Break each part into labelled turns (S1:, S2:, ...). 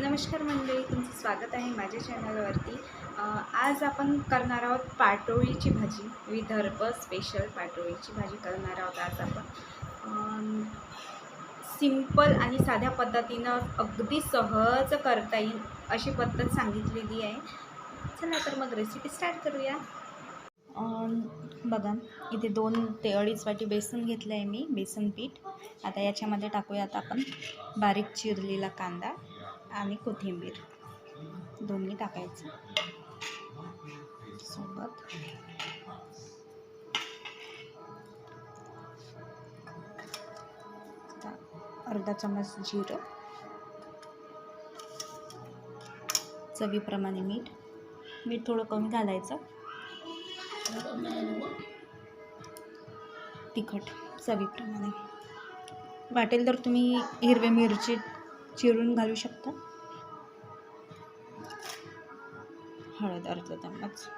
S1: नमस्कार मंडळी तुमचं स्वागत आहे माझ्या चॅनलवरती. आज आपण करणार आहोत पाटोळीची भाजी. विदर्भ स्पेशल पाटोळीची भाजी करणार आहोत आज आपण. सिंपल आणि साध्या पद्धतीनं अगदी सहज करता येईल अशी पद्धत सांगितलेली आहे. चला तर मग रेसिपी स्टार्ट करूया. बघा इथे दोन ते अडीच वाटी बेसन घेतलं आहे मी बेसन पीठ. आता याच्यामध्ये टाकूया आता आपण बारीक चिरलेला कांदा. आणि कोथिंबीर. दोन्ही टाकायचं. सोबत. अर्धा चमच जिरं. चवीप्रमाणे मीठ. मीठ थोडं कमी घालायचं. तिखट चवीप्रमाणे. वाटेल तर तुम्ही हिरवे मिरची चिरून घालू शकता. हळद अर्धा चम्मच.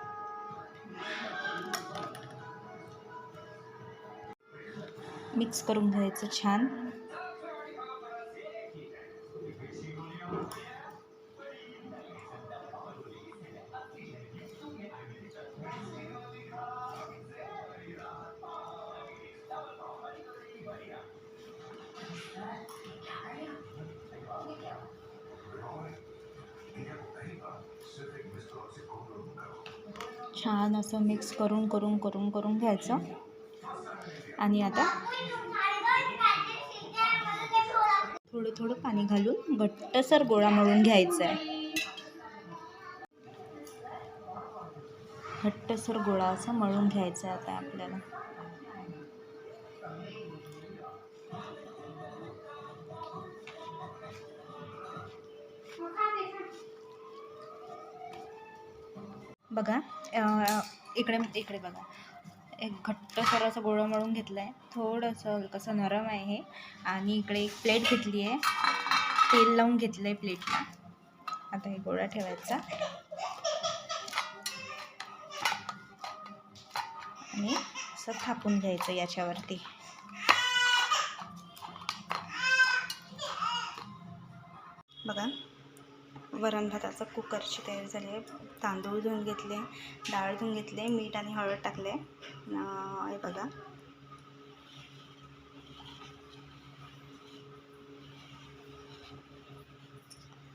S1: मिक्स करून घ्यायचं छान. छान असं मिक्स करून करून करून करून घ्यायचं. आणि आता थोडं थोडं पाणी घालून घट्टसर गोळा मळून घ्यायचा आहे घट्टसर गोळा असा मळून घ्यायचा आहे आता आपल्याला. बघा इकडे इकडे बघा. एक घट्टसर असं गोळा मळून घेतलं आहे थोडंसं हलकंसं नरम आहे हे. आणि इकडे एक प्लेट घेतली आहे. तेल लावून घेतलं आहे प्लेटला. आता हे गोळा ठेवायचा. आणि असं थापून घ्यायचं याच्यावरती. बघा. वरण भाताचं कुकरची तयारी झाली आहे. तांदूळ धुवून घेतले डाळ धुवून घेतले मीठ आणि हळद टाकले. हे बघा.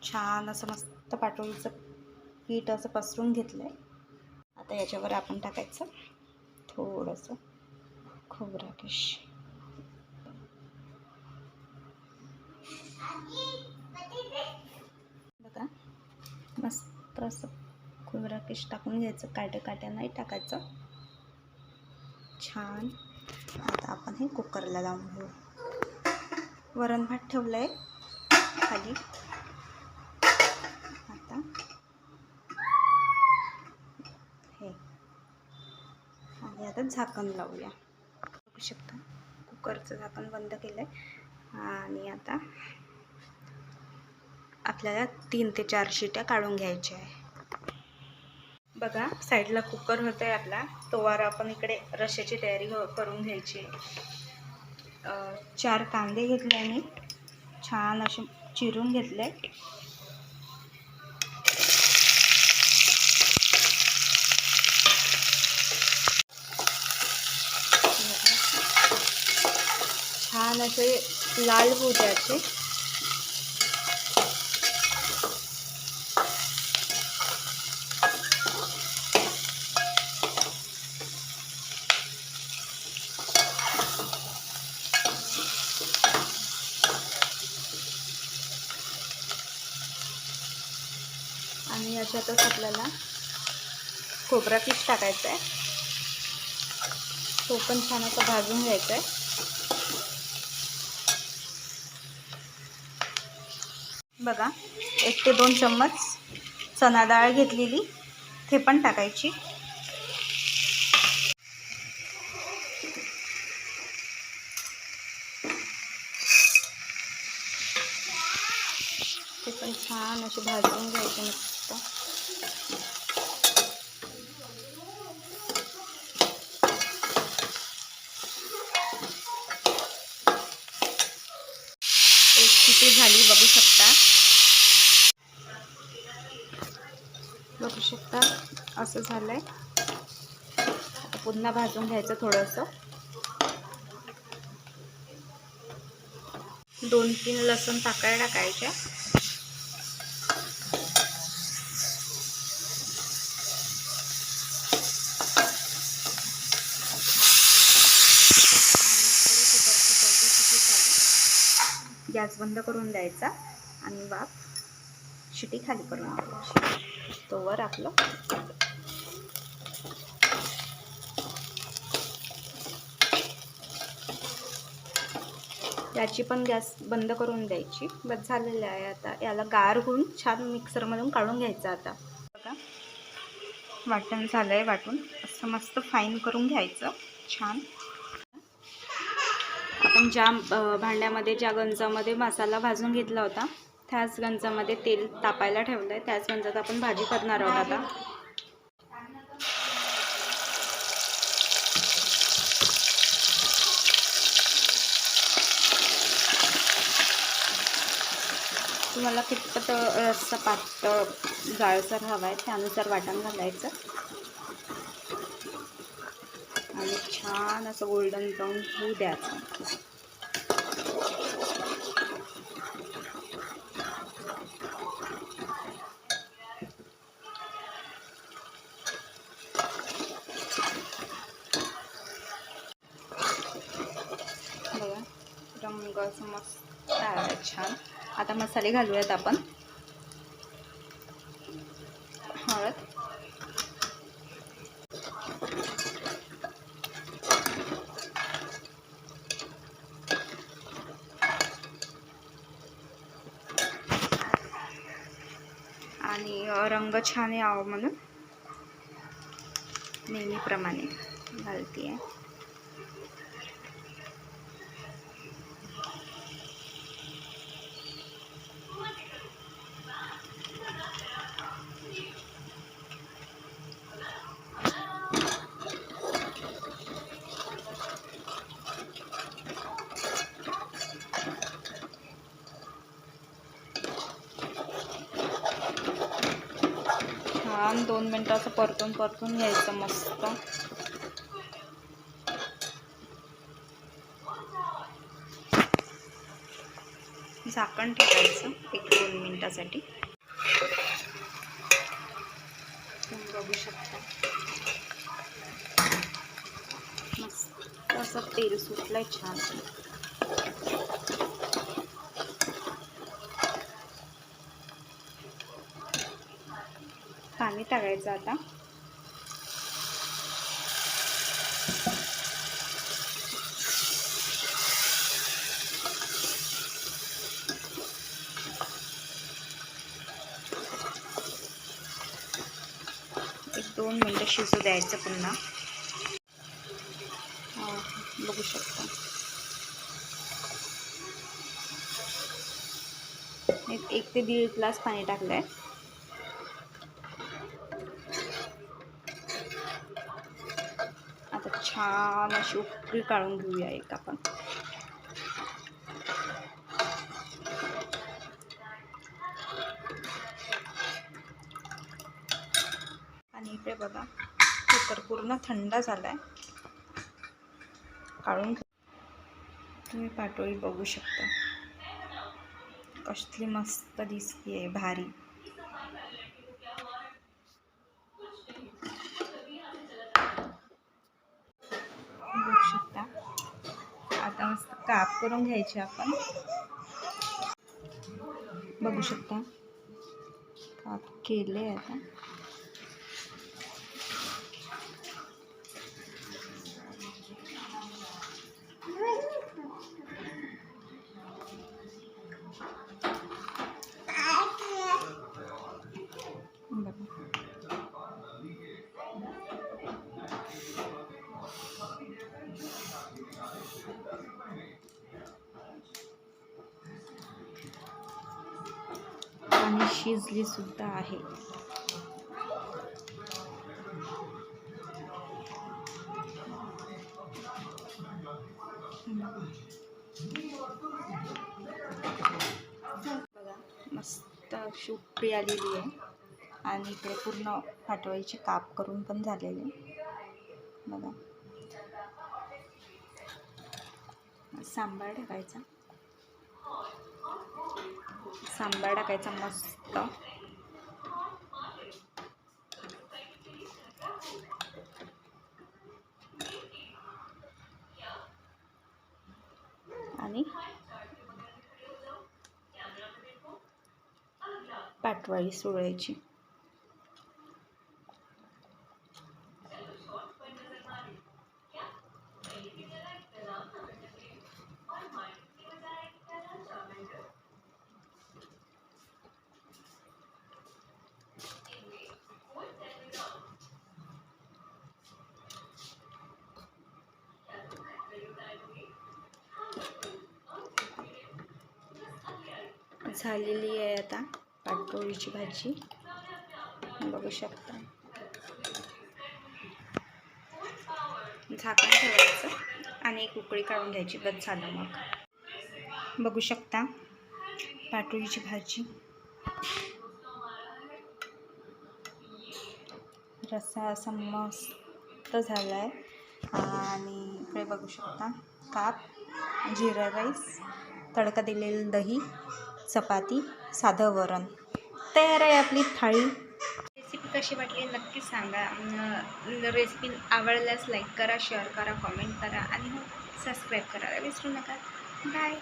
S1: छान असं मस्त पाटोळीचं पीठ असं पसरून घेतलं आहे आता याच्यावर आपण टाकायचं थोडंसं खोबरा किश बघा तर असं खोबरा किश टाकून घ्यायचं काट्या काट्या नाही टाकायचं. छान. आता आपण हे कुकरला लावून घेऊ. वरण भात ठेवलं आहे खाली. आता हे. आणि आता झाकण लावूया. बघू शकता. कुकरचं झाकण बंद केलं आहे आणि आता आपल्याला तीन ते चार शिट्या काढून घ्यायच्या आहे. बघा साईडला कुकर होतं आहे आपला तोवर आपण इकडे रश्याची तयारी हो- करून घ्यायची चार कांदे घेतले मी छान असे चिरून घेतले. छान असे लाल होऊ द्यायचे. आणि आपल्याला खोबरा पीठ टाकायचं आहे. तो पण छान असं भाजून घ्यायचा आहे. बघा एक ते दोन चम्मच चना डाळ घेतलेली ते पण टाकायची. ते पण छान असे भाजून घ्यायचे. शकता एक किती झाली बघू शकता. बघू शकता असं झालंय. पुन्हा भाजून घ्यायचं थोडंसं. दोन तीन लसूण पाकळ्या टाकायच्या. गॅस बंद करून द्यायचा आणि वाफ शिटी खाली करून द्यायची तोवर आपलं याची पण गॅस बंद करून द्यायची. बस झालेलं आहे आता. याला गार होऊन छान मिक्सरमधून काढून घ्यायचं आता. बघा. वाटण झालं आहे वाटून. असं मस्त फाईन करून घ्यायचं. छान. आपण ज्या भांड्यामध्ये ज्या गंजामध्ये मसाला भाजून घेतला होता त्याच गंजामध्ये तेल तापायला ठेवलं आहे त्याच गंजात आपण भाजी करणार आहोत आता. तुम्हाला कितपत रस्सा पातळ जाळसर हवा आहे त्यानुसार वाटण घालायचं. आणि छान असं गोल्डन ब्राऊन होऊ द्यायचं बघा रंग असं मस्त आहे छान. आता मसाले घालूयात आपण. हळद. आणि रंग छान यावं म्हणून नेहमीप्रमाणे घालते आहे छान दोन मिनटं असं परतून परतून घ्यायचं मस्त. झाकण ठेवायचं एक दोन मिनटासाठी. बघू शकता. मस्त असं तेल सुटलंय छान. पाणी टाकायचं आता. एक दोन मिनटं शिजू द्यायचं पुन्हा. बघू शकता. एक एक ते दीड ग्लास पाणी टाकलं आहे आता छान अशी उकळी काढून घेऊया एक आपण. आणि इकडे बघा कुकर पूर्ण थंड झालाय. काढून तुम्ही पाटोळी बघू शकता. कसली मस्त दिसतीये भारी बघू शकता आता मस्त काप करून घ्यायचे आपण. बघू शकता. काप केले आता. आणि शिजली सुद्धा आहे. बघा मस्त शुक्री आलेली आहे. आणि इकडे पूर्ण फाटवायचे काप करून पण झालेले. बघा. सांबार टाकायचा सांबार टाकायचा मस्त. आणि पाटवाळी सोडायची झालेली आहे आता पाटपोळीची भाजी. बघू शकता. झाकण ठेवायचं आणि एक उकळी काढून घ्यायची बस झालं मग. बघू शकता पाटोळीची भाजी. रस्सा असा मस्त झाला आहे आणि इकडे बघू शकता काप जिरा राईस तडका दिलेलं दही. चपाती साधं वरण. तयार आहे आपली थाळी. रेसिपी कशी वाटली नक्की सांगा. रेसिपी आवडल्यास लाईक करा शेअर करा कॉमेंट करा आणि हो, सबस्क्राईब करायला विसरू नका. बाय